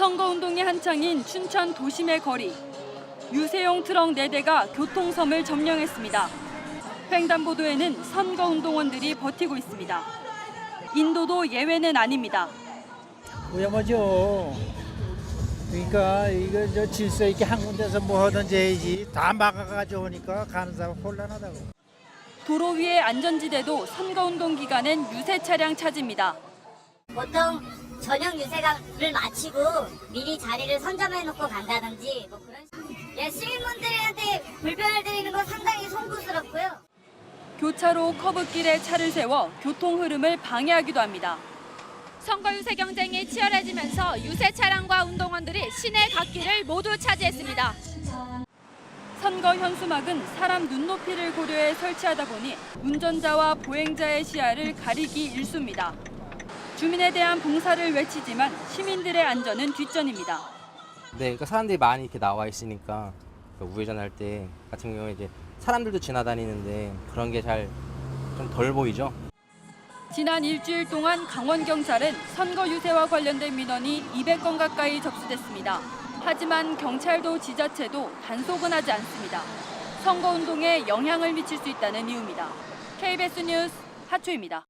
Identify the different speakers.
Speaker 1: 선거운동이 한창인 춘천 도심의 거리. 유세용 트럭 4대가 교통섬을 점령했습니다. 횡단보도에는 선거운동원들이 버티고 있습니다. 인도도 예외는 아닙니다.
Speaker 2: 위험하죠. 그러니까 이거 저 질서 있게 한 군데서 뭐 하든지 해야지 다 막아가지고 오니까 가는 사람 곤란하다고.
Speaker 1: 도로 위의 안전지대도 선거운동 기간엔 유세 차량 차지입니다.
Speaker 3: 보통 저녁 유세를 마치고 미리 자리를 선점해 놓고 간다든지 뭐 그런. 예, 시민분들한테 불편을 드리는 건 상당히 송구스럽고요.
Speaker 1: 교차로 커브길에 차를 세워 교통 흐름을 방해하기도 합니다.
Speaker 4: 선거 유세 경쟁이 치열해지면서 유세 차량과 운동원들이 시내 갓길을 모두 차지했습니다.
Speaker 1: 선거 현수막은 사람 눈높이를 고려해 설치하다 보니 운전자와 보행자의 시야를 가리기 일쑤입니다. 주민에 대한 봉사를 외치지만 시민들의 안전은 뒷전입니다.
Speaker 5: 네, 그러니까 사람들이 많이 이렇게 나와 있으니까 그 우회전 할 때 같은 경우에 이제 사람들도 지나다니는데 그런 게 잘 좀 덜 보이죠.
Speaker 1: 지난 일주일 동안 강원 경찰은 선거 유세와 관련된 민원이 200건 가까이 접수됐습니다. 하지만 경찰도 지자체도 단속은 하지 않습니다. 선거 운동에 영향을 미칠 수 있다는 이유입니다. KBS 뉴스 하초입니다.